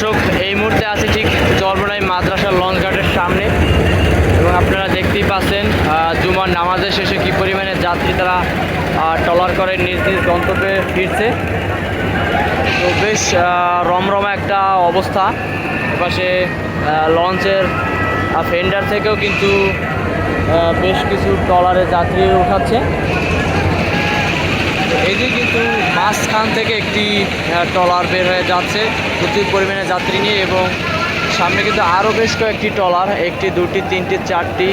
দর্শক এই মুহূর্তে আছি ঠিক চরমনাই মাদ্রাসার লঞ্চ ঘাটের সামনে। এবং আপনারা দেখতেই পাচ্ছেন জুমার নামাজের শেষে কি পরিমাণে যাত্রী তারা আহ, ট্রলার করে নিজ নিজ গন্তব্যে ফিরছে। তো বেশ রমরমা একটা অবস্থা। আহ, লঞ্চের ফেন্ডার থেকেও কিন্তু বেশ কিছু ট্রলারে যাত্রী উঠাচ্ছে। এই যে কিন্তু মাঝখান থেকে একটি ট্রলার বের হয়ে যাচ্ছে। প্রচুর পরিমাণে যাত্রী নিয়ে এবং সামনে কিন্তু আরও বেশ কয়েকটি ট্রলার, একটি, দুটি, তিনটি, চারটি,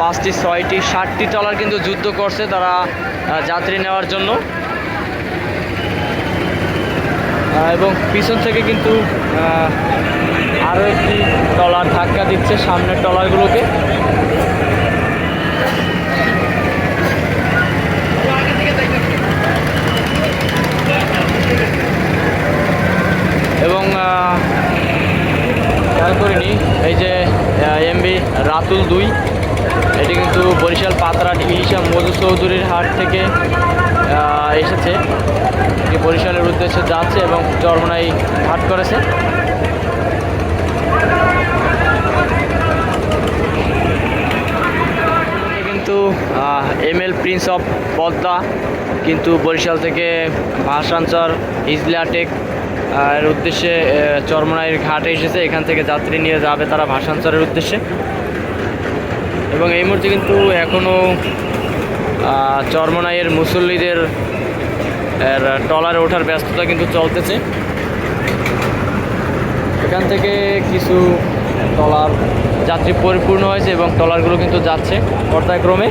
পাঁচটি, ছয়টি, ষাটটি ট্রলার কিন্তু যুদ্ধ করছে তারা যাত্রী নেওয়ার জন্য। এবং পিছন থেকে কিন্তু আরও একটি ট্রলার ধাক্কা দিচ্ছে সামনের ট্রলারগুলোকে এবং আহ, খেয়াল এই যে এমবি রাতুল দুই, এটি কিন্তু বরিশাল পাতরাট ইলিশা মধু চৌধুরীর হাট থেকে এসেছে। বরিশালের উদ্দেশ্যে যাচ্ছে এবং চরমনাই হাট করেছে। কিন্তু M L prince of Padma কিন্তু বরিশাল থেকে ভাষাঞ্চর, ইজলাটেক এর উদ্দেশ্যে চরমনাইয়ের ঘাটে এসেছে, এখান থেকে যাত্রী নিয়ে যাবে তারা ভাষাঞ্চরের উদ্দেশ্যে। এবং এই মুহূর্তে কিন্তু এখনও চরমনাইয়ের মুসল্লিদের, এর ট্রলারে ওঠার ব্যস্ততা কিন্তু চলতেছে। এখান থেকে কিছু ট্রলার যাত্রী পরিপূর্ণ হয়েছে এবং ট্রলারগুলো কিন্তু যাচ্ছে পর্যায়ক্রমে।